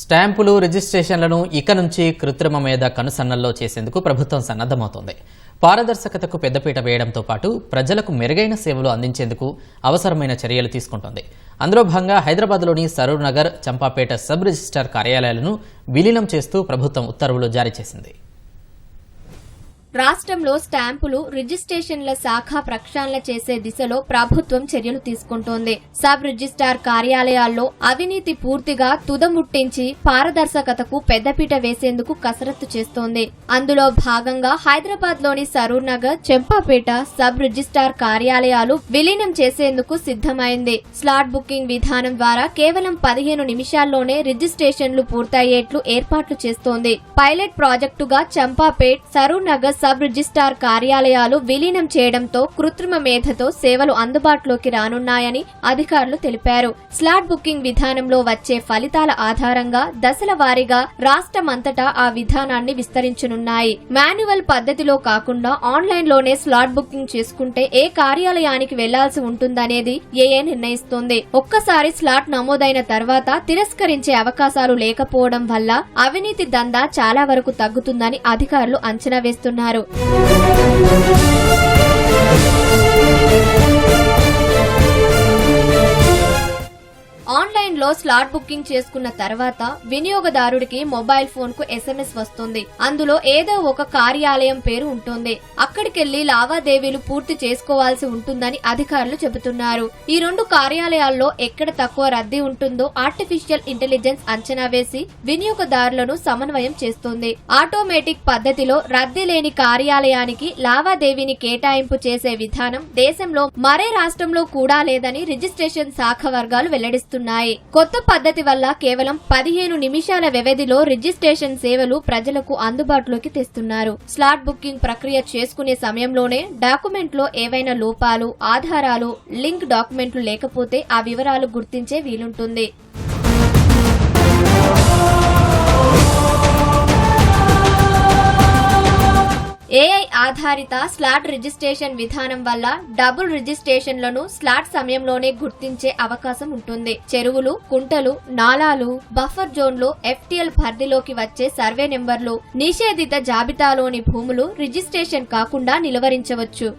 స్టాంపులు రిజిస్ట్రేషన్లను ఇక నుంచి కృత్రిమ మేధ కనుసన్నల్లో చేసేందుకు ప్రభుత్వం సన్నద్ధమవుతోంది. పారదర్శకతకు పెద్దపీట వేయడంతో పాటు ప్రజలకు మెరుగైన సేవలు అందించేందుకు అవసరమైన చర్యలు తీసుకుంటోంది. అందులో భాగంగా హైదరాబాద్లోని సరూర్ నగర్ చంపాపేట సబ్ రిజిస్టార్ కార్యాలయాలను విలీనం చేస్తూ ప్రభుత్వం ఉత్తర్వులు జారీ చేసింది. రాష్ట్రంలో స్టాంపులు రిజిస్ట్రేషన్ల శాఖ ప్రక్షాళన చేసే దిశలో ప్రభుత్వం చర్యలు తీసుకుంటోంది. సబ్ రిజిస్టార్ కార్యాలయాల్లో అవినీతి పూర్తిగా తుదముట్టించి పారదర్శకతకు పెద్దపీట వేసేందుకు కసరత్తు చేస్తోంది. అందులో భాగంగా హైదరాబాద్లోని సరూర్ నగర్ చెంపాపేట సబ్ రిజిస్టార్ కార్యాలయాలు విలీనం చేసేందుకు సిద్ధమైంది. స్లాట్ బుకింగ్ విధానం ద్వారా కేవలం పదిహేను నిమిషాల్లోనే రిజిస్ట్రేషన్లు పూర్తయ్యేట్లు ఏర్పాట్లు చేస్తోంది. పైలట్ ప్రాజెక్టుగా చంపాపేట్ సరూర్ నగర్ సబ్ రిజిస్టార్ కార్యాలయాలు విలీనం చేయడంతో కృత్రిమ మేధతో సేవలు అందుబాటులోకి రానున్నాయని అధికారులు తెలిపారు. స్లాట్ బుకింగ్ విధానంలో వచ్చే ఫలితాల ఆధారంగా దశల వారీగా రాష్ట్రమంతటా ఆ విధానాన్ని విస్తరించనున్నాయి. మాన్యువల్ పద్ధతిలో కాకుండా ఆన్లైన్లోనే స్లాట్ బుకింగ్ చేసుకుంటే ఏ కార్యాలయానికి వెళ్ళాల్సి ఉంటుందనేది ఏఏ నిర్ణయిస్తోంది. ఒక్కసారి స్లాట్ నమోదైన తర్వాత తిరస్కరించే అవకాశాలు లేకపోవడం వల్ల అవినీతి దందా చాలా వరకు తగ్గుతుందని అధికారులు అంచనా వేస్తున్నారు. తెలిపారు స్లాట్ బుకింగ్ చేసుకున్న తర్వాత వినియోగదారుడికి మొబైల్ ఫోన్కు ఎస్ఎంఎస్ వస్తుంది. అందులో ఏదో ఒక కార్యాలయం పేరు ఉంటుంది. అక్కడికెళ్ళి లావాదేవీలు పూర్తి చేసుకోవాల్సి ఉంటుందని అధికారులు చెబుతున్నారు. ఈ రెండు కార్యాలయాల్లో ఎక్కడ తక్కువ రద్దీ ఉంటుందో ఆర్టిఫిషియల్ ఇంటెలిజెన్స్ అంచనా వేసి వినియోగదారులను సమన్వయం చేస్తుంది. ఆటోమేటిక్ పద్ధతిలో రద్దీ లేని కార్యాలయానికి లావాదేవీని కేటాయింపు చేసే విధానం దేశంలో మరే రాష్ట్రంలో కూడా లేదని రిజిస్ట్రేషన్ శాఖ వర్గాలు వెల్లడిస్తున్నాయి. కొత్త పద్ధతి వల్ల కేవలం పదిహేను నిమిషాల వ్యవధిలో రిజిస్ట్రేషన్ సేవలు ప్రజలకు అందుబాటులోకి తెస్తున్నారు. స్లాట్ బుకింగ్ ప్రక్రియ చేసుకునే సమయంలోనే డాక్యుమెంట్లో ఏవైనా లోపాలు ఆధారాలు లింక్ డాక్యుమెంట్లు లేకపోతే ఆ వివరాలు గుర్తించే వీలుంటుంది. ఏఐ ఆధారిత స్లాట్ రిజిస్ట్రేషన్ విధానం వల్ల డబుల్ రిజిస్ట్రేషన్లను స్లాట్ సమయంలోనే గుర్తించే అవకాశం ఉంటుంది. చెరువులు కుంటలు నాలాలు బఫర్ జోన్లు ఎఫ్టీఎల్ పరిధిలోకి వచ్చే సర్వే నెంబర్లు నిషేధిత జాబితాలోని భూములు రిజిస్ట్రేషన్ కాకుండా నిలువరించవచ్చు.